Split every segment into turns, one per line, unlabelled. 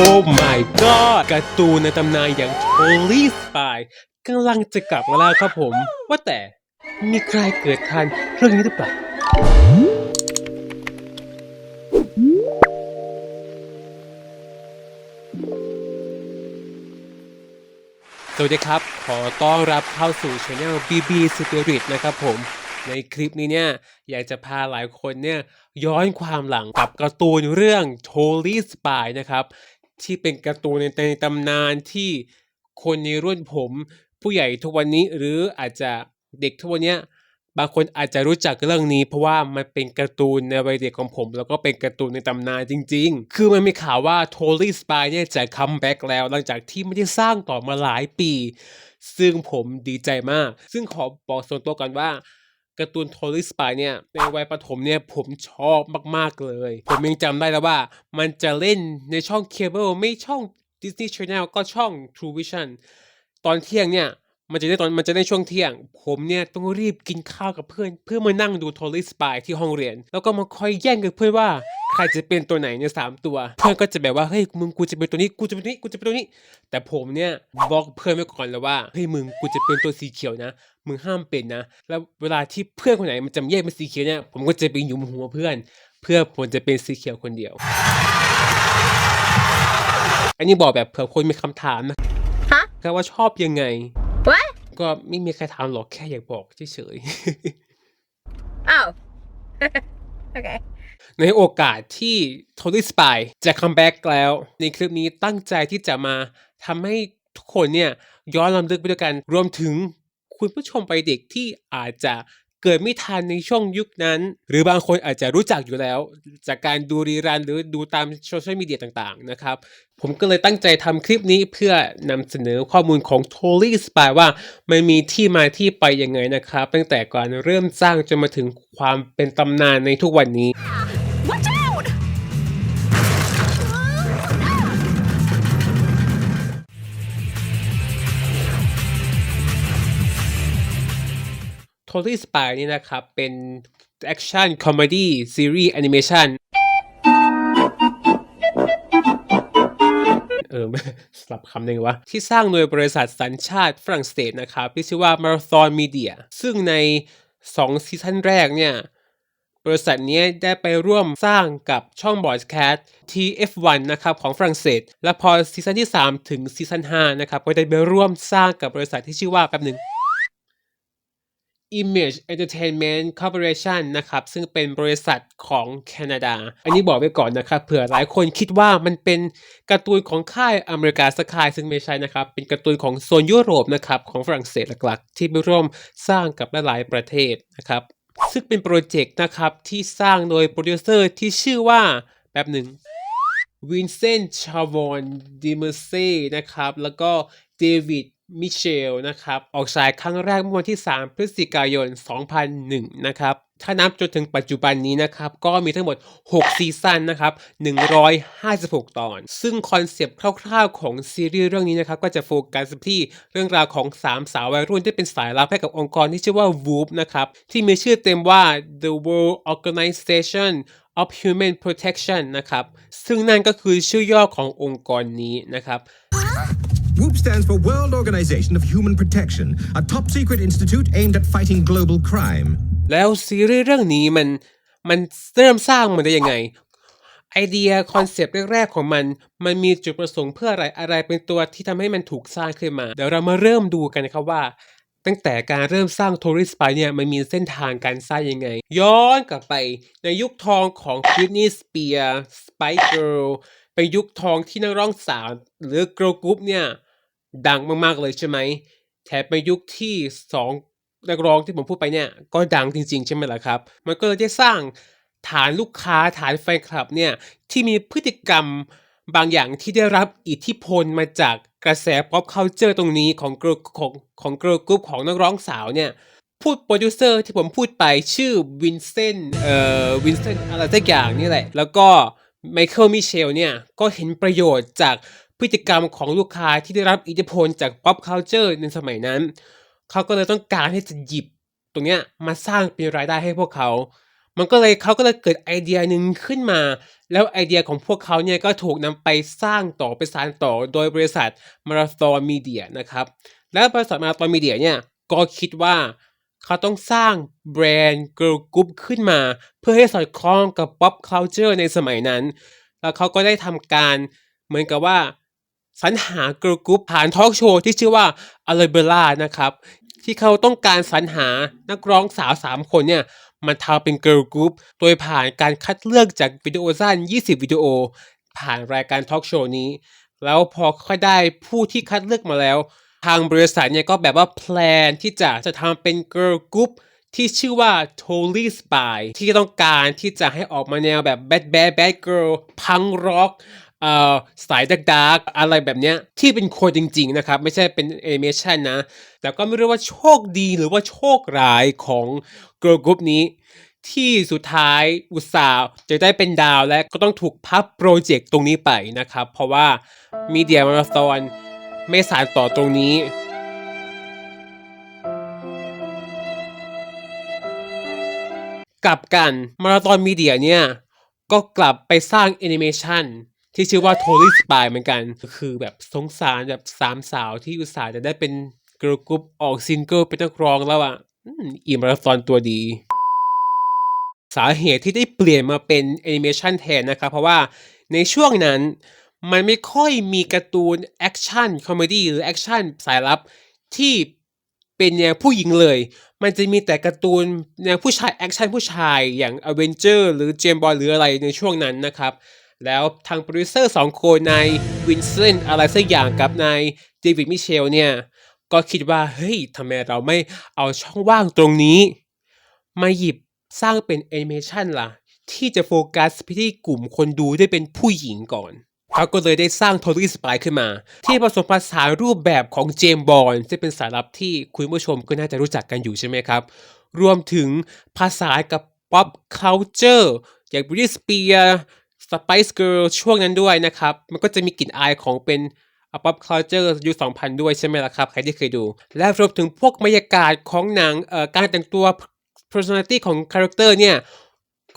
โอ้ my god การ์ตูนในตำนานอย่าง Holy Spy กำลังจะกลับมาแล้วครับผม ว่าแต่มีใครเกิดทันเรื่องนี้หรือเปล่าสวัสดีครับ ขอต้อนรับเข้าสู่ช anel BB Spirit นะครับผม ในคลิปนี้เนี่ย อยากจะพาหลายคนเนี่ย ย้อนความหลังกับการ์ตูนเรื่อง Totally Spy นะครับ ที่เป็นการ์ตูนในในตำนานที่คนในรุ่นผม ผู้ใหญ่ทุกวันนี้หรืออาจจะเด็กทุกวันนี้บางคนอาจจะรู้จักเรื่องนี้ เพราะว่ามันเป็นการ์ตูนในวัยเด็กของผม แล้วก็เป็นการ์ตูนในตำนานจริง ๆ คือมันมีข่าวว่า Totally Spy เนี่ยจะคัมแบ็กแล้ว หลังจากที่ไม่ได้สร้างต่อมาหลายปี ซึ่งผมดีใจมาก ซึ่งขอบอกส่วนตัวกันว่า การ์ตูนโทริสปายเนี่ยในวัยประถมเนี่ยผมชอบมากๆเลย ผมยังจำได้แล้วว่า มันจะเล่นในช่องเคเบิลไม่ช่อง Disney Channel ก็ช่อง True Vision ตอนเที่ยงเนี่ยมันจะได้ตอนมันจะได้ช่วงเที่ยง ผมเนี่ยต้องรีบกินข้าวกับเพื่อน เพื่อมานั่งดูโทริสปายที่ห้องเรียน แล้วก็มาคอยแย่งกับเพื่อนว่า ครจะเป็นตัวไหนในสามตัว เพื่อนก็จะแบบว่าเฮ้ยมึงกูจะเป็นตัวนี้กูจะเป็นตัวนี้กูจะเป็นตัวนี้ แต่ผมเนี่ยบอกเพื่อนไว้ก่อนแล้วว่าเฮ้ยมึงกูจะเป็นตัวสีเขียวนะมึงห้ามเป็นนะ แล้วเวลาที่เพื่อนคนไหนมันจำแยกเป็นสีเขียวเนี่ยผมก็จะไปหยุมหัวเพื่อน เพื่อผมจะเป็นสีเขียวคนเดียว อันนี้บอกแบบเผื่อคนมีคำถามนะ
ฮะ
ก็ว่าชอบยังไง
What?
ก็ไม่มีใครถามหรอกแค่อยากบอกเฉย
Oh. okay.
ในโอกาสที่ Totally Spy จะคัมแบ็กแล้ว ในคลิปนี้ตั้งใจที่จะมาทำให้ทุกคนเนี่ยย้อนลำลึกไปด้วยกัน รวมถึงคุณผู้ชมไปเด็กที่อาจจะเกิดไม่ทันในช่วงยุคนั้น หรือบางคนอาจจะรู้จักอยู่แล้ว จากการดูรีรันหรือดูตามโซเชียลมีเดียต่างๆนะครับ ผมก็เลยตั้งใจทำคลิปนี้เพื่อนำเสนอข้อมูลของ t o l y Spy ว่ามันมีที่มาที่ไปยังไงนะครับ ตั้งแต่ก่อนเริ่มสร้างจนมาถึงความเป็นตำนานในทุกวันนี้
Watch out!
Totally Spy นี่นะครับ เป็นแอคชั่นคอมเมดี้ซีรีส์แอนิเมชันเออสลับคำหนึ่งวะ ที่สร้างโดยบริษัทสัญชาติฝรั่งเศสนะครับ ที่ชื่อว่า Marathon Media ซึ่งใน 2 ซีซั่นแรกเนี่ย บริษัทนี้ได้ไปร่วมสร้างกับช่องบอดแคสต์ TF1 นะครับของฝรั่งเศส และพอซีซั่นที่ 3 ถึงซีซั่น5นะครับก็ได้ไปร่วมสร้างกับบริษัทที่ชื่อว่าแป๊บหนึ่ง Image Entertainment Corporation นะครับ ซึ่งเป็นบริษัทของแคนาดา อันนี้บอกไว้ก่อนนะครับเผื่อหลายคนคิดว่ามันเป็นการ์ตูนของค่ายอเมริกาสกายซึ่งไม่ใช่นะครับ เป็นการ์ตูนของโซนยุโรปนะครับ ของฝรั่งเศสหลักๆ ที่ไปร่วมสร้างกับหลายๆประเทศนะครับ ซึ่งเป็นโปรเจกต์นะครับ ที่สร้างโดยโปรดิวเซอร์ที่ชื่อว่าแบบหนึ่งวินเซนต์ชาวอนดิเมเซ่นะครับ แล้วก็เดวิดมิเชลนะครับ ออกฉายครั้งแรกเมื่อวันที่ 3 พฤศจิกายน 2001 นะครับ ถ้านับจนถึงปัจจุบันนี้นะครับ ก็มีทั้งหมด 6 ซีซั่นนะครับ 156 ตอน ซึ่งคอนเซปต์คร่าวๆ ของซีรีส์เรื่องนี้นะครับ ก็จะโฟกัสที่เรื่องราวของ 3 สาววัยรุ่นที่เป็นสายลับให้กับองค์กรที่ชื่อว่า WOOP นะครับ ที่มีชื่อเต็มว่า The World Organization of Human Protection นะครับ ซึ่งนั่นก็คือชื่อย่อขององค์กรนี้นะครับ
WHOOP stands for World Organization of Human Protection, a top secret institute aimed at fighting global crime.
แล้วซีรีส์เรื่องนี้มันมันเริ่มสร้างมันได้ยังไง ไอเดียคอนเซปต์แรกๆของมัน มันมีจุดประสงค์เพื่ออะไรอะไรเป็นตัวที่ทำให้มันถูกสร้างขึ้นมา เดี๋ยวเรามาเริ่มดูกันนะครับว่า ตั้งแต่การเริ่มสร้าง Tory Spy เนี่ยมันมีเส้นทางการสร้างยังไง ย้อนกลับไปในยุคทองของ Britney Spears Spice Girl เป็นยุคทองที่นักร้องสาวหรือ girl group เนี่ย ดังมากๆเลยใช่ไหม แถมเป็นยุคที่สองนักร้องที่ผมพูดไปเนี่ย ก็ดังจริง ๆ ใช่ไหมล่ะครับ มันก็เลยได้สร้างฐานลูกค้าฐานแฟนคลับเนี่ย ที่มีพฤติกรรมบางอย่างที่ได้รับอิทธิพลมาจากกระแส pop culture ตรงนี้ของ girl ของของ girl group ของนักร้องสาวเนี่ยพูดโปรดิวเซอร์ที่ผมพูดไปชื่อวินเซนต์เอ่อวินเซนต์อะไรสักอย่างนี่แหละ แล้วก็ไมเคิลมิเชลเนี่ย ก็เห็นประโยชน์จาก พฤติกรรมของลูกค้าที่ได้รับอิทธิพลจาก pop culture ในสมัยนั้น เขาก็เลยต้องการที่จะหยิบตรงเนี้ยมาสร้างเป็นรายได้ให้พวกเขา มันก็เลยเขาก็เลยเกิดไอเดียหนึ่งขึ้นมา แล้วไอเดียของพวกเขาเนี่ยก็ถูกนำไปสร้างต่อไปสานต่อโดยบริษัทมาราธอนมีเดียนะครับ แล้วบริษัทมาราธอนมีเดียเนี่ยก็คิดว่าเขาต้องสร้างแบรนด์เกิร์ลกรุ๊ปขึ้นมา เพื่อให้สอดคล้องกับ pop culture ในสมัยนั้น แล้วเขาก็ได้ทำการเหมือนกับว่า สรรหาเกิร์ลกรุ๊ปผ่านทอล์กโชว์ที่ชื่อว่า a l a b e l l a นะครับ ที่เขาต้องการสรรหานักร้องสาว 3 คนเนี่ยมาทำเป็นเกิร์ลกรุ๊ปโดยผ่านการคัดเลือกจากวิดีโอสั้น 20 วิดีโอ ผ่านรายการทอล์กโชว์นี้ แล้วพอค่อยได้ผู้ที่คัดเลือกมาแล้ว ทางบริษัทเนี่ยก็แบบว่าแพลนที่จะจะทำเป็นเกิร์ลกรุ๊ปที่ชื่อว่า Totally Spy ที่ต้องการที่จะให้ออกมาแนวแบบ Bad Bad Bad Girl พังร็อก เอ่อสายดักดักอะไรแบบเนี้ยที่เป็นคนจริงๆนะครับไม่ใช่เป็นแอนิเมชันนะ แต่ก็ไม่รู้ว่าโชคดีหรือว่าโชคร้ายของเกิร์ลกรุ๊ปนี้ ที่สุดท้ายอุตสาห์จะได้เป็นดาวและก็ต้องถูกพับโปรเจกต์ตรงนี้ไปนะครับ เพราะว่ามีเดียมาราธอนไม่สานต่อตรงนี้กลับกันมาราธอนมีเดียเนี่ย ก็กลับไปสร้างแอนิเมชัน ที่ชื่อว่า Totally Spy เหมือนกัน คือแบบสงสารแบบสามสาวที่อุตส่าห์จะได้เป็นกิร์ลกรุ๊ปออกซิงเกิลเป็นนักร้องแล้วอะอืมราธอนตัวดี สาเหตุที่ได้เปลี่ยนมาเป็นแอนิเมชันแทนนะครับ เพราะว่าในช่วงนั้นมันไม่ค่อยมีการ์ตูนแอคชั่นคอมเมดี้หรือแอคชั่นสายลับที่เป็นแนวผู้หญิงเลย มันจะมีแต่การ์ตูนแนวผู้ชายแอคชั่นผู้ชายอย่าง a v e n g e r หรือ James Bond หรืออะไรในช่วงนั้นนะครับ แล้วทางโปรดิวเซอร์สองคนนายวินเซนต์อะไรสักอย่างกับนายเดวิดมิเชลเนี่ยก็คิดว่าเฮ้ยทำไมเราไม่เอาช่องว่างตรงนี้ มาหยิบสร้างเป็นแอนิเมชันล่ะ ที่จะโฟกัสไปที่กลุ่มคนดูได้เป็นผู้หญิงก่อนเขาก็เลยได้สร้าง Totally Spy ขึ้นมา ที่ผสมผสานรูปแบบของเจมบอลซึ่เป็นสายลับที่คุณผู้ชมก็น่าจะรู้จักกันอยู่ใช่ไหมครับ รวมถึงภาษากับ pop culture อย่าง Britney Spears Spice Girl ช่วงนั้นด้วยนะครับ มันก็จะมีกลิ่นอายของเป็นป๊อปค u ลเจอร์ยุค2000 ด้วยใช่ไหมล่ะครับ ใครที่เคยดู และรวมถึงพวกบรรยากาศของหนังการแต่งตัว personality ของคาแรคเตอร์เนี่ย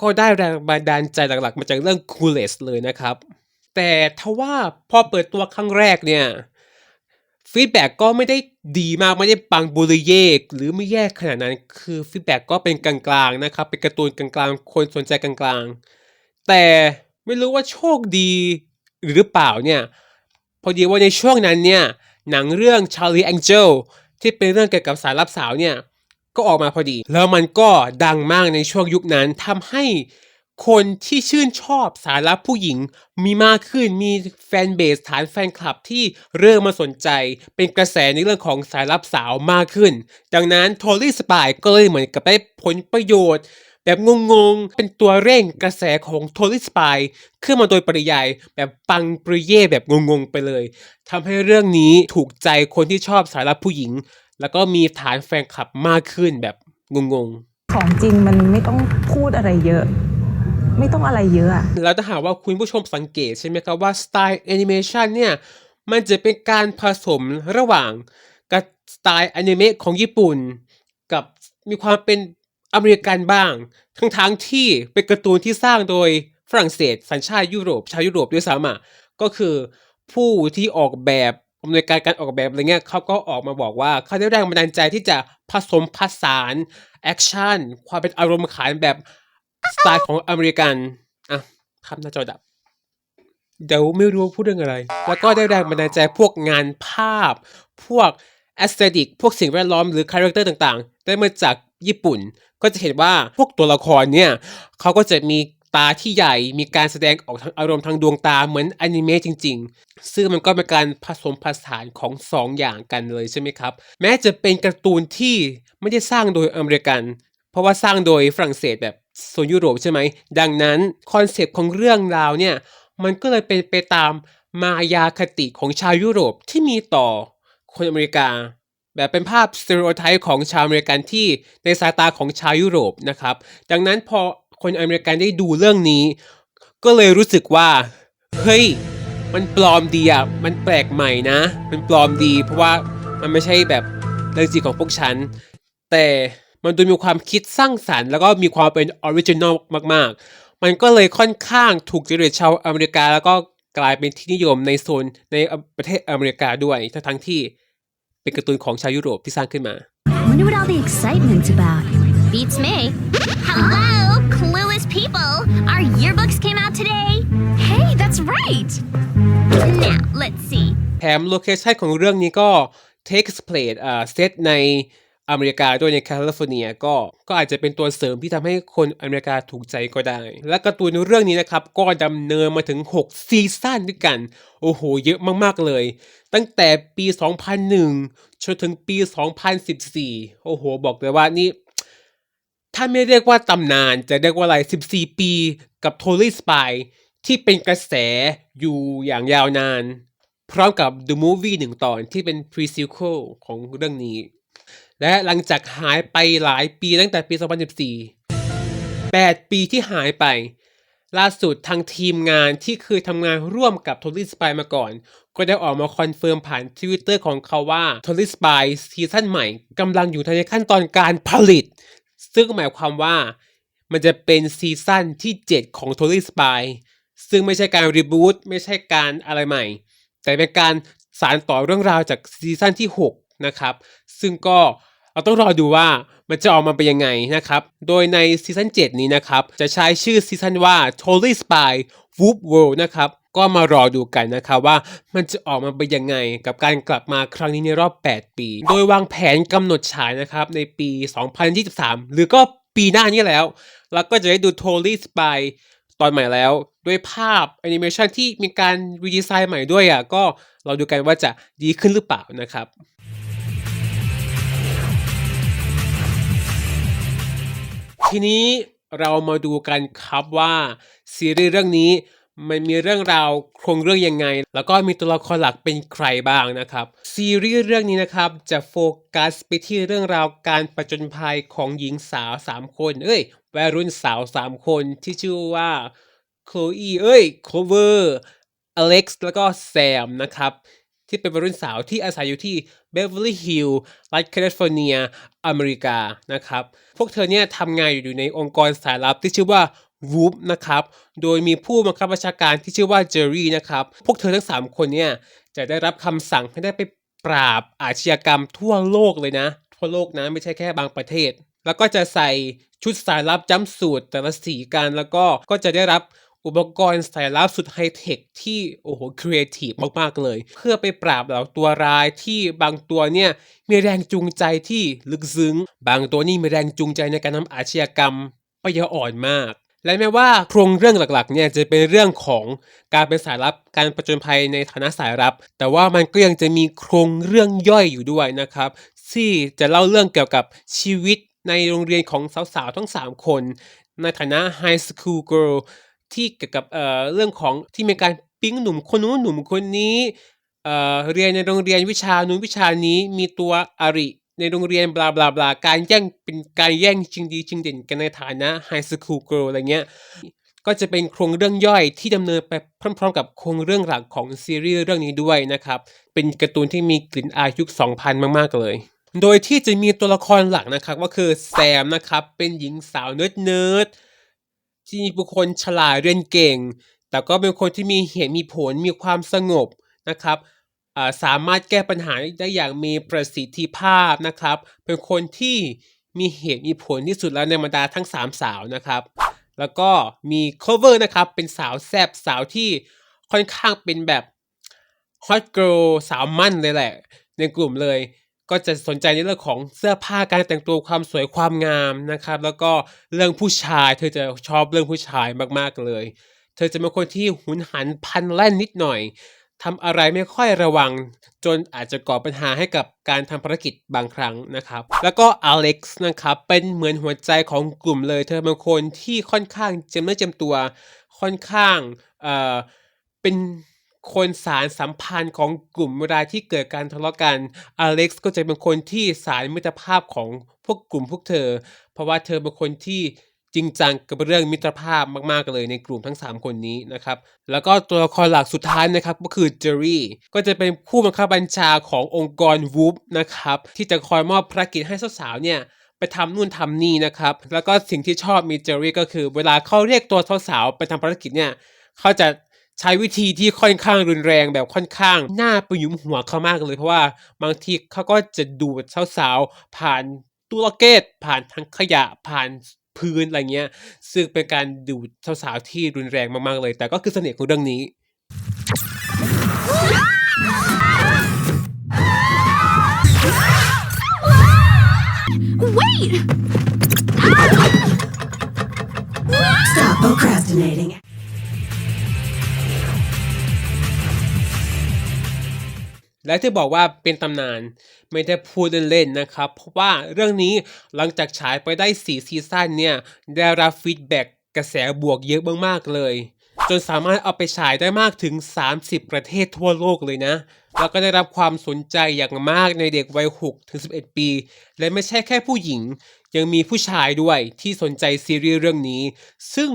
ก็ได้แรงบันดาลใจหลักๆ มาจากเรื่อง Coolest เลยนะครับ แต่ทว่าพอเปิดตัวครั้งแรกเนี่ยฟีดแบ็กก็ไม่ได้ดีมากไม่ได้ปังบุริเยกหรือไม่แย่ขนาดนั้นคือฟีดแบ็กก็เป็นกลางๆนะครับ เป็นการ์ตูนกลางๆ คนสนใจกลางๆ แต่ ไม่รู้ว่าโชคดีหรือเปล่าเนี่ยพอดีว่าในช่วงนั้นเนี่ยหนังเรื่อง Charlie Angel ที่เป็นเรื่องเกี่ยวกับสายลับสาวเนี่ยก็ออกมาพอดี แล้วมันก็ดังมากในช่วงยุคนั้นทำให้คนที่ชื่นชอบสายลับผู้หญิงมีมากขึ้นมีแฟนเบสฐานแฟนคลับที่เริ่มมาสนใจ เป็นกระแสในเรื่องของสายลับสาวมากขึ้น ดังนั้น t o l y Spy ก็เลยเหมือนกับได้ผลประโยชน์ แบบงงๆ เป็นตัวเร่งกระแสของ t o l y Spy ขึ้นมาโดยปริยายแบบปังปริเย่แบบงงๆ ไปเลยทำให้เรื่องนี้ถูกใจคนที่ชอบสายลับผู้หญิง แล้วก็มีฐานแฟนคลับมากขึ้นแบบงงๆ
ของจริงมันไม่ต้องพูดอะไรเยอะไม่ต้องอะไรเยอะอะ
แล้วถ้าหากว่าคุณผู้ชมสังเกตใช่ไหมครับว่าสไตล์แอนิเมชันเนี่ย มันจะเป็นการผสมระหว่างกับสไตล์อนิเมะของญี่ปุ่น กับมีความเป็น อเมริกันบ้าง ทั้งทั้งๆที่เป็นการ์ตูนที่สร้างโดยฝรั่งเศสสัญชาติยุโรปชาวยุโรปด้วยซ้ำอะก็คือผู้ที่ออกแบบอำนวยการการออกแบบอะไรเงี้ยเขาก็ออกมาบอกว่าเขาได้แรงบันดาลใจที่จะผสมผสานแอคชั่นความเป็นอารมณ์ขันแบบสไตล์ของอเมริกันอะคำหน้าจอดับ เดี๋ยวไม่รู้พูดเรื่องอะไร แล้วก็ได้แรงบันดาลใจพวกงานภาพ พวก แอสเตติกพวกสิ่งแวดล้อมหรือคาแรคเตอร์ต่างๆ ได้มาจากญี่ปุ่น ก็จะเห็นว่าพวกตัวละครเนี่ยเขาก็จะมีตาที่ใหญ่มีการแสดงออกทางอารมณ์ทางดวงตาเหมือนอนิเมะจริง ๆ ซึ่งมันก็เป็นการผสมผสานของสองอย่างกันเลยใช่ไหมครับ แม้จะเป็นการ์ตูนที่ไม่ได้สร้างโดยอเมริกัน เพราะว่าสร้างโดยฝรั่งเศสแบบโซนยุโรปใช่ไหม ดังนั้นคอนเซปต์ของเรื่องราวเนี่ย มันก็เลยเป็นไปตามมายาคติของชาวยุโรปที่มีต่อ คนอเมริกา แบบเป็นภาพสเตอริโอไทป์ของชาวอเมริกันที่ในสายตาของชาวยุโรปนะครับ ดังนั้นพอคนอเมริกันได้ดูเรื่องนี้ ก็เลยรู้สึกว่า เฮ้ย มันปลอมดีอะ มันแปลกใหม่นะ มันปลอมดี เพราะว่ามันไม่ใช่แบบเรื่องจริงของพวกฉัน แต่มันดูมีความคิดสร้างสรรค์ แล้วก็มีความเป็นออริจินอลมาก ๆ มันก็เลยค่อนข้างถูกจริตชาวอเมริกา แล้วก็กลายเป็นที่นิยมในโซนในประเทศอเมริกาด้วย ทั้งที่ เป็นการ์ตูนของชาวยุโรปที่สร้างขึ้นมา
Wonder what all the excitement's about. Beats me. Hello, clueless people. Our yearbooks came out today. Hey, that's right. Now, let's see.
แถมโลเคชันของเรื่องนี้ก็ takes place อ่าเซตใน อเมริกาด้วยในแคลิฟอร์เนียก็ก็อาจจะเป็นตัวเสริมที่ทำให้คนอเมริกาถูกใจก็ได้ และการ์ตูนเรื่องนี้นะครับก็ดำเนินมาถึง 6 ซีซั่นด้วยกัน โอ้โห เยอะมากๆเลย ตั้งแต่ปี 2001 จนถึงปี 2014 โอ้โห บอกเลยว่านี่ ถ้าไม่เรียกว่าตำนานจะเรียกว่าอะไร 14 ปีกับ Totally Spy ที่เป็นกระแสอยู่อย่างยาวนาน พร้อมกับ The Movie หนึ่งตอนที่เป็น Pre-sequel ของเรื่องนี้ และหลังจากหายไปหลายปีตั้งแต่ปี 2014 8 ปีที่หายไป ล่าสุดทางทีมงานที่เคยทำงานร่วมกับ Totally Spy มาก่อน ก็ได้ออกมาคอนเฟิร์มผ่านทวิตเตอร์ของเขาว่า Totally Spy ซีซั่นใหม่กำลังอยู่ในขั้นตอนการผลิต ซึ่งหมายความว่ามันจะเป็นซีซั่นที่ 7 ของ Totally Spy ซึ่งไม่ใช่การรีบูตไม่ใช่การอะไรใหม่ แต่เป็นการสานต่อเรื่องราวจากซีซั่นที่ 6 นะครับ ซึ่งก็ เราต้องรอดูว่ามันจะออกมาเป็นยังไงนะครับ โดยในซีซั่น7 นี้นะครับ จะใช้ชื่อซีซั่นว่า Totally Spy Whoop World นะครับ ก็มารอดูกันนะครับว่ามันจะออกมาเป็นยังไง กับการกลับมาครั้งนี้ในรอบ 8 ปี โดยวางแผนกำหนดฉายนะครับในปี 2023 หรือก็ปีหน้านี้แล้ว แล้วก็จะได้ดู Totally Spy ตอนใหม่แล้วด้วยภาพแอนิเมชันที่มีการรีดีไซน์ใหม่ด้วยอะก็เราดูกันว่าจะดีขึ้นหรือเปล่านะครับ ทีนี้เรามาดูกันครับว่าซีรีส์เรื่องนี้มันมีเรื่องราวโครงเรื่องยังไง แล้วก็มีตัวละครหลักเป็นใครบ้างนะครับ ซีรีส์เรื่องนี้นะครับจะโฟกัสไปที่เรื่องราวการประจนภัยของหญิงสาว 3 คน เอ้ยวัยรุ่นสาว 3 คนที่ชื่อว่าโคลอีเอ้ยโคลเวอร์อเล็กซ์แล้วก็แซมนะครับ ที่เป็นวัยรุ่นสาวที่อาศัยอยู่ที่เบเวอร์ลี่ฮิลล์รัฐแคลิฟอร์เนีย อเมริกานะครับ พวกเธอเนี่ยทำงานอยู่ในองค์กรสายลับที่ชื่อว่า Whoop นะครับ โดยมีผู้บังคับบัญชาการที่ชื่อว่าเจอรี่นะครับ พวกเธอทั้ง 3 คนเนี่ยจะได้รับคำสั่งให้ได้ไปปราบอาชญากรรมทั่วโลกเลยนะ ทั่วโลกนะไม่ใช่แค่บางประเทศ แล้วก็จะใส่ชุดสายลับจัมสูทแต่ละสีกันแล้วก็ก็จะได้รับ อุปกรณ์สายลับสุดไฮเทคที่โอ้โหครีเอทีฟมากๆเลย เพื่อไปปราบเหล่าตัวร้ายที่บางตัวเนี่ยมีแรงจูงใจที่ลึกซึ้ง บางตัวนี่มีแรงจูงใจในการทำอาชญากรรมปยอ่อนมาก และแม้ว่าโครงเรื่องหลักๆเนี่ยจะเป็นเรื่องของการเป็นสายลับการประจนภัยในฐานะสายลับ แต่ว่ามันก็ยังจะมีโครงเรื่องย่อยอยู่ด้วยนะครับ ที่จะเล่าเรื่องเกี่ยวกับชีวิตในโรงเรียนของสาวๆทั้ง 3 คน ในฐานะไฮสคูลเกิร์ล ที่เกี่ยวกับเอ่อเรื่องของที่มีการปิ๊งหนุ่มคนนู้นหนุ่มคนนี้เอ่อเรียนในโรงเรียนวิชานู้นวิชานี้มีตัวอริในโรงเรียนบลาบลาบลาการแย่งเป็นการแย่งชิงดีชิงเด่นกันในฐานะไฮสคูลเกิร์ลอะไรเงี้ยก็จะเป็นโครงเรื่องย่อยที่ดำเนินไปพร้อมๆ กับโครงเรื่องหลักของซีรีส์เรื่องนี้ด้วยนะครับ เป็นการ์ตูนที่มีกลิ่นอายยุค 2000 มากๆเลย โดยที่จะมีตัวละครหลักนะครับ ก็คือแซมนะครับ เป็นหญิงสาวเนิร์ดเนิร์ด ที่เป็นคนฉลาดเรียนเก่ง แต่ก็เป็นคนที่มีเหตุมีผลมีความสงบนะครับสามารถแก้ปัญหาได้อย่างมีประสิทธิภาพนะครับ เป็นคนที่มีเหตุมีผลที่สุดแล้วในบรรดาทั้งสามสาวนะครับ แล้วก็มี cover นะครับ เป็นสาวแซบสาวที่ค่อนข้างเป็นแบบ hot girl สาวมั่นเลยแหละ ในกลุ่มเลย ก็จะสนใจในเรื่องของเสื้อผ้าการแต่งตัวความสวยความงามนะครับ แล้วก็เรื่องผู้ชาย เธอจะชอบเรื่องผู้ชายมากๆเลย เธอจะเป็นคนที่หุนหันพันแล่นนิดหน่อยทำอะไรไม่ค่อยระวัง จนอาจจะก่อปัญหาให้กับการทำภารกิจบางครั้งนะครับ แล้วก็อเล็กซ์นะครับ เป็นเหมือนหัวใจของกลุ่มเลย เธอเป็นคนที่ค่อนข้างเจมเนื้อเจมตัวค่อนข้างเอ่อเป็น คนสารสัมพันธ์ของกลุ่มเวลาที่เกิดการทะเลาะกัน อเล็กซ์ก็จะเป็นคนที่สารมิตรภาพของพวกกลุ่มพวกเธอ เพราะว่าเธอเป็นคนที่จริงจังกับเรื่องมิตรภาพมากๆเลยในกลุ่มทั้ง 3 คนนี้นะครับ แล้วก็ตัวละครหลักสุดท้ายนะครับก็คือเจอรี่ก็จะเป็นผู้บังคับบัญชาขององค์กรวูฟนะครับที่จะคอยมอบภารกิจให้สาวๆเนี่ยไปทำนู่นทำนี่นะครับ แล้วก็สิ่งที่ชอบมีเจอรี่ก็คือ เวลาเขาเรียกตัวสาวๆไปทำภารกิจเนี่ยเขาจะ ใช้วิธีที่ค่อนข้างรุนแรงแบบค่อนข้างน่าไปหยุมหัวเขามากเลยเพราะว่าบางทีเขาก็จะดูดสาวๆผ่านตู้ล็อกเก็ตผ่านทางขยะผ่านพื้นอะไรเงี้ย ซึ่งเป็นการดูดสาวๆที่รุนแรงมากๆเลย แต่ก็คือเสน่ห์ของเรื่องนี้
Stop procrastinating.
และที่บอกว่าเป็นตำนานไม่ได้พูดเล่นๆนะครับ เพราะว่าเรื่องนี้หลังจากฉายไปได้ 4 ซีซั่นเนี่ย ได้รับฟีดแบ็กกระแสบวกเยอะมากๆเลย จนสามารถเอาไปฉายได้มากถึง 30 ประเทศทั่วโลกเลยนะ แล้วก็ได้รับความสนใจอย่างมากในเด็กวัย6ถึง11 ปี และไม่ใช่แค่ผู้หญิง ยังมีผู้ชายด้วยที่สนใจซีรีส์เรื่องนี้ ซึ่ง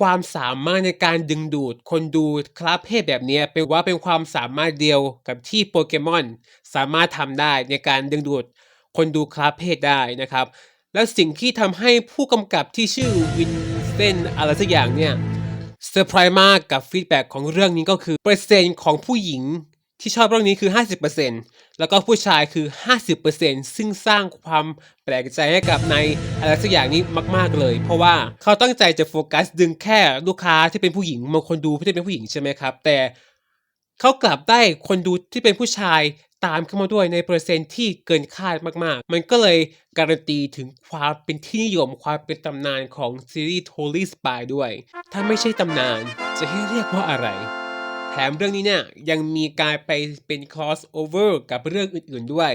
ความสามารถในการดึงดูดคนดูคลาสเพศแบบนี้เป็นว่าเป็นความสามารถเดียวกับที่โปเกมอนสามารถทำได้ในการดึงดูดคนดูคลาสเพศได้นะครับ และสิ่งที่ทำให้ผู้กำกับที่ชื่อวินเซนต์อะไรสักอย่างเนี่ยเซอร์ไพรส์มากกับฟีดแบ็กของเรื่องนี้ก็คือ เปอร์เซ็นต์ของผู้หญิง ที่ชอบเรื่องนี้คือ 50%แล้วก็ผู้ชายคือ 50%ซึ่งสร้างความแปลกใจให้กับในอะไรสักอย่างนี้มาก ๆ เลย เพราะว่าเขาตั้งใจจะโฟกัสดึงแค่ลูกค้าที่เป็นผู้หญิงมาคนดูที่เป็นผู้หญิงใช่ไหมครับ แต่เขากลับได้คนดูที่เป็นผู้ชายตามเข้ามาด้วยในเปอร์เซ็นต์ที่เกินคาดมากๆ มันก็เลยการันตีถึงความเป็นที่นิยมความเป็นตำนานของซีรีส์ Totally Spy ด้วย ถ้าไม่ใช่ตำนานจะให้เรียกว่าอะไร แถมเรื่องนี้เนี่ยยังมีการไปเป็น crossover กับเรื่องอื่นๆด้วย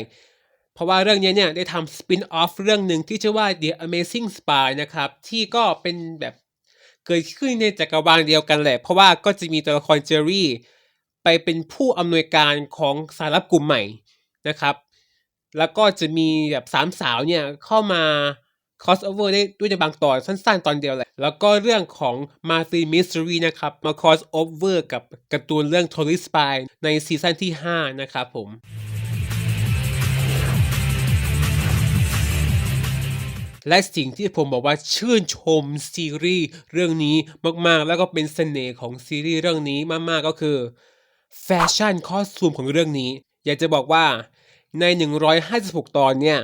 เพราะว่าเรื่องนี้เนี่ยได้ทำ spin off เรื่องหนึ่งที่ชื่อว่า The Amazing Spy นะครับ ที่ก็เป็นแบบเกิดขึ้นในจักรวาลเดียวกันแหละ เพราะว่าก็จะมีตัวละครเจอรี่ไปเป็นผู้อำนวยการของสายลับกลุ่มใหม่นะครับ แล้วก็จะมีแบบสามสาวเนี่ยเข้ามา crossover ได้ด้วยในบางตอนสั้นๆ ตอนเดียวแหละ แล้วก็เรื่องของ m a r t h y Mystery นะครับ มา crossover กับการ์ตูนเรื่อง Totally Spy ในซีซั่นที่ 5 นะครับผมและสิ่งที่ผมบอกว่าชื่นชมซีรีส์เรื่องนี้มากๆ แล้วก็เป็นเสน่ห์ของซีรีส์เรื่องนี้มากๆก็คือแฟชั่นคอสตูมของเรื่องนี้ อยากจะบอกว่าใน 156 ตอนเนี่ย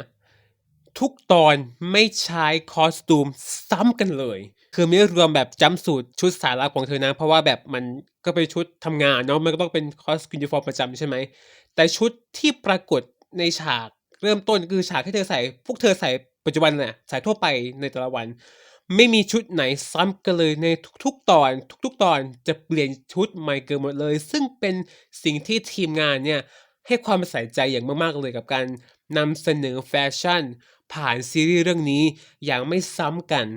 ทุกตอนไม่ใช้คอสตูมซ้ำกันเลย คือไม่รวมแบบจัมสูทชุดสายลับของเธอนะ เพราะว่าแบบมันก็เป็นชุดทำงานเนาะมันก็ต้องเป็นคอสยูนิฟอร์มประจำใช่ไหม แต่ชุดที่ปรากฏในฉากเริ่มต้นคือฉากที่เธอใส่ พวกเธอใส่ปัจจุบันน่ะใส่ทั่วไปในแต่ละวัน ไม่มีชุดไหนซ้ำกันเลยในทุกๆตอน ทุกๆ ตอนจะเปลี่ยนชุดใหม่เกินหมดเลย ซึ่งเป็นสิ่งที่ทีมงานเนี่ยให้ความใส่ใจอย่างมากๆเลยกับการนำเสนอแฟชั่น ผ่านซีรีส์เรื่องนี้อย่างไม่ซ้ำกัน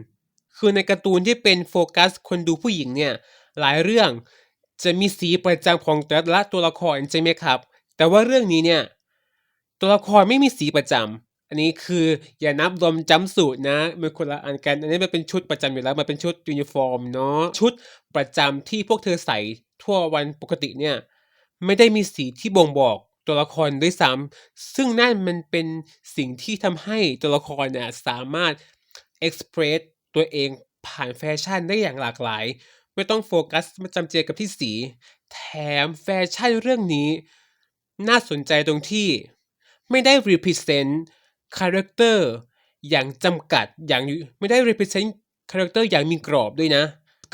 คือในการ์ตูนที่เป็นโฟกัสคนดูผู้หญิงเนี่ย หลายเรื่องจะมีสีประจำของแต่ละตัวละครใช่ไหมครับ แต่ว่าเรื่องนี้เนี่ย ตัวละครไม่มีสีประจำอันนี้คืออย่านับรวมจัมป์สูตรนะมันคนละอันกัน อันนี้มันเป็นชุดประจำอยู่แล้วมันเป็นชุดยูนิฟอร์มเนาะชุดประจำที่พวกเธอใส่ทั่ววันปกติเนี่ย ไม่ได้มีสีที่บ่งบอก ตัวละครด้วยซ้ำซึ่งนั่นมันเป็นสิ่งที่ทำให้ตัวละครเนี่ยสามารถ express ตัวเองผ่านแฟชั่นได้อย่างหลากหลาย ไม่ต้องโฟกัสมาจำเจกับที่สี แถมแฟชั่นเรื่องนี้ น่าสนใจตรงที่ไม่ได้ represent character อย่างจำกัดอย่างไม่ได้ represent character อย่างมีกรอบด้วยนะ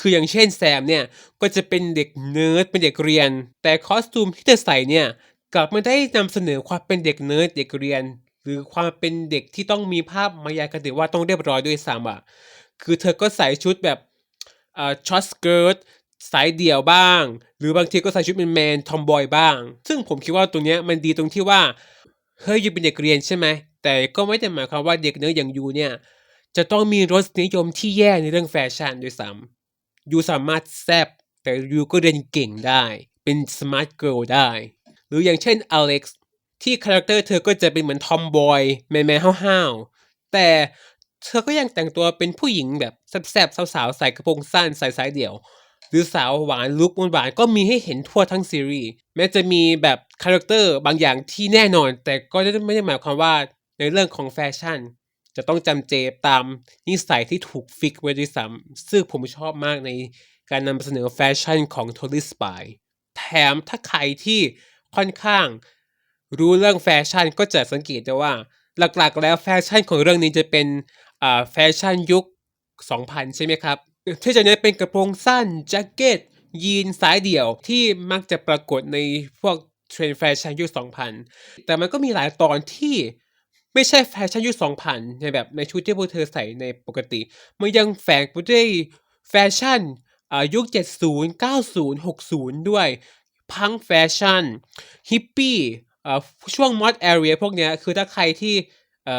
คืออย่างเช่นแซมเนี่ย ก็จะเป็นเด็กเนิร์ดเป็นเด็กเรียน แต่คอสตูมที่เธอใส่เนี่ย กลับไม่ได้นำเสนอความเป็นเด็กเนิร์ดเด็กเรียน หรือความเป็นเด็กที่ต้องมีภาพมายากติว่าต้องเรียบร้อยด้วยซ้ำอะคือเธอก็ใส่ชุดแบบเอ่อช็อตสเกิร์ตสายเดี่ยวบ้าง หรือบางทีก็ใส่ชุดเป็นแมนทอมบอยบ้าง ซึ่งผมคิดว่าตรงเนี้ยมันดีตรงที่ว่าเฮ้ยยูเป็นเด็กเรียนใช่ไหมแต่ก็ไม่ได้หมายความว่าเด็กเนื้ออย่างยูเนี่ยจะต้องมีรสนิยมที่แย่ในเรื่องแฟชั่นด้วยซ้ำยูสามารถแซบแต่ยูก็เรียนเก่งได้ เป็นสมาร์ทเกิร์ลได้ หรืออย่างเช่นอเล็กซ์ที่คาแรคเตอร์เธอก็จะเป็นเหมือนทอมบอยแมนแมนห้าวๆแต่เธอก็ยังแต่งตัวเป็นผู้หญิงแบบแซ่บๆสาวๆใส่กระโปรงสั้นใส่สายเดี่ยว หรือสาวหวานลุกหวานๆก็มีให้เห็นทั่วทั้งซีรีส์แม้จะมีแบบคาแรคเตอร์บางอย่างที่แน่นอน แต่ก็ไม่ได้หมายความว่าในเรื่องของแฟชั่น จะต้องจำเจตามนิสัยที่ถูกฟิกไว้ด้วยซ้ำซึ่งผมชอบมากในการนำเสนอแฟชั่นของ t o l y Spy แถมถ้าใครที่ ค่อนข้าง รู้เรื่องแฟชั่นก็จะสังเกตได้ว่า หลักๆ แล้วแฟชั่นของเรื่องนี้จะเป็นแฟชั่นยุค 2000 ใช่ไหมครับ ที่จะเน้นเป็นกระโปรงสั้นแจ็คเก็ตยีนสายเดี่ยวที่มักจะปรากฏในพวกเทรนด์แฟชั่นยุค 2000 แต่มันก็มีหลายตอนที่ไม่ใช่แฟชั่นยุค 2000 ในแบบในชุดที่พวกเธอใส่ในปกติ มันยังแฝงไปด้วยแฟชั่นอ่ายุค 70 90 60 ด้วย พังแฟชั่นฮิปปี้ช่วงมอดแอเรียพวกเนี้ยคือถ้าใครที่อ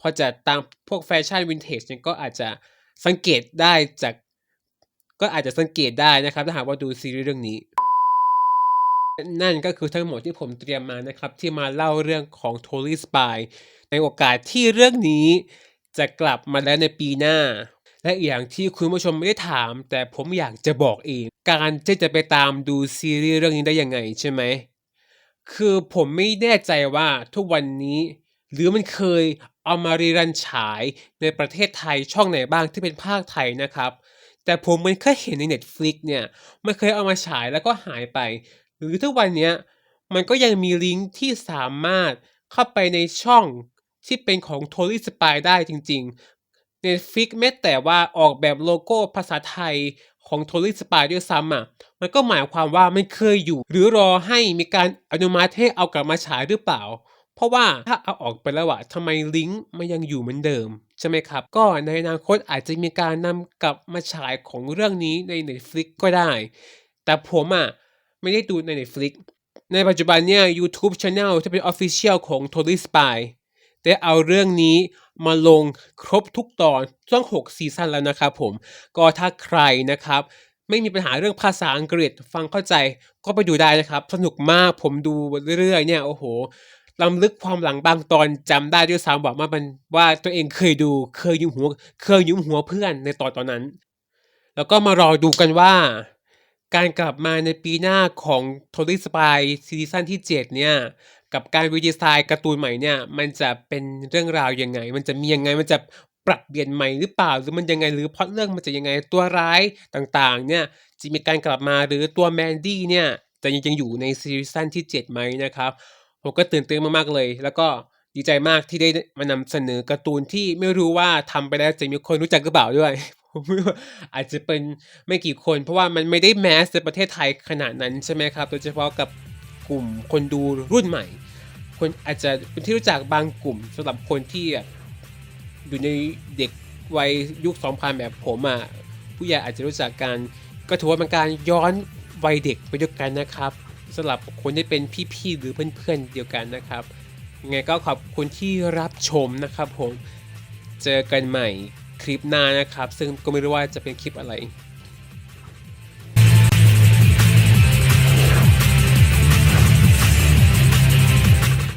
พอจะตามพวกแฟชั่นวินเทจเนี่ยก็อาจจะสังเกตได้จาก ก็อาจจะสังเกตได้นะครับ ถ้าหากว่าดูซีรีส์เรื่องนี้ นั่นก็คือทั้งหมดที่ผมเตรียมมานะครับ ที่มาเล่าเรื่องของ t o l y Spy ในโอกาสที่เรื่องนี้จะกลับมาแล้วในปีหน้า และอย่างที่คุณผู้ชมไม่ได้ถาม แต่ผมอยากจะบอกเอง การที่จะไปตามดูซีรีส์เรื่องนี้ได้ยังไงใช่ไหม คือผมไม่แน่ใจว่าทุกวันนี้ หรือมันเคยเอามารีรันฉายในประเทศไทยช่องไหนบ้างที่เป็นภาคไทยนะครับ แต่ผมมันแค่เห็นใน Netflix เนี่ยมันเคยเอามาฉายแล้วก็หายไป หรือทุกวันนี้มันก็ยังมีลิงก์ที่สามารถเข้าไปในช่องที่เป็นของ t o l y Spy ได้จริง Netflix แม้แต่ว่าออกแบบโลโก้ภาษาไทยของ t o l y Spy ด้วยซ้ำอะ มันก็หมายความว่ามันเคยอยู่ หรือรอให้มีการอนุมัติให้เอากลับมาฉายหรือเปล่า เพราะว่าถ้าเอาออกไปแล้วอะทำไมลิงก์มันยังอยู่เหมือนเดิม ใช่ไหมครับ ก็ในอนาคตอาจจะมีการนำกลับมาฉายของเรื่องนี้ใน Netflix ก็ได้ แต่ผมอะไม่ได้ดูใน Netflix ในปัจจุบันเนี่ย YouTube Channel ที่เป็น Official ของ t o l y Spy ได้เอาเรื่องนี้มาลงครบทุกตอนต้อง6 ซีซั่นแล้วนะครับผม ก็ถ้าใครนะครับ ไม่มีปัญหาเรื่องภาษาอังกฤษฟังเข้าใจก็ไปดูได้นะครับ สนุกมากผมดูเรื่อยๆเนี่ยโอ้โหลำลึกความหลังบางตอนจำได้ด้วยซ้ำว่ามันว่าตัวเองเคยดูเคยยุ้มหัวเคยยุ้มหัวเพื่อนในตอนตอนนั้น แล้วก็มารอดูกันว่า การกลับมาในปีหน้าของ t o l y Spy ซีซั่นที่ 7 เนี่ย กับการรีดีไซน์การ์ตูนใหม่เนี่ยมันจะเป็นเรื่องราวยังไง มันจะมียังไงมันจะปรับเปลี่ยนใหม่หรือเปล่าหรือมันยังไงหรือพล็อตเรื่องมันจะยังไงตัวร้ายต่างๆ เนี่ยจะมีการกลับมาหรือตัวแมนดี้เนี่ยจะยังอยู่ในซีซั่นที่ 7 ไหมนะครับ ผมก็ตื่นเต้นมากๆเลย แล้วก็ดีใจมากที่ได้มานำเสนอการ์ตูนที่ไม่รู้ว่าทำไปแล้วจะมีคนรู้จักหรือเปล่าด้วยผมว่าอาจจะเป็นไม่กี่คน เพราะว่ามันไม่ได้แมสในประเทศไทยขนาดนั้นใช่ไหมครับ โดยเฉพาะกับ กลุ่มคนดูรุ่นใหม่ คนอาจจะเป็นที่รู้จักบางกลุ่มสำหรับคนที่อยู่ในเด็กวัยยุค2000แบบผมอะผู้ใหญ่อาจจะรู้จักกันก็ถือว่าเป็นการย้อนวัยเด็กไปด้วยกันนะครับสำหรับคนที่เป็นพี่ๆหรือเพื่อนๆเดียวกันนะครับยังไงก็ขอบคุณที่รับชมนะครับผมเจอกันใหม่คลิปหน้านะครับ ซึ่งก็ไม่รู้ว่าจะเป็นคลิปอะไร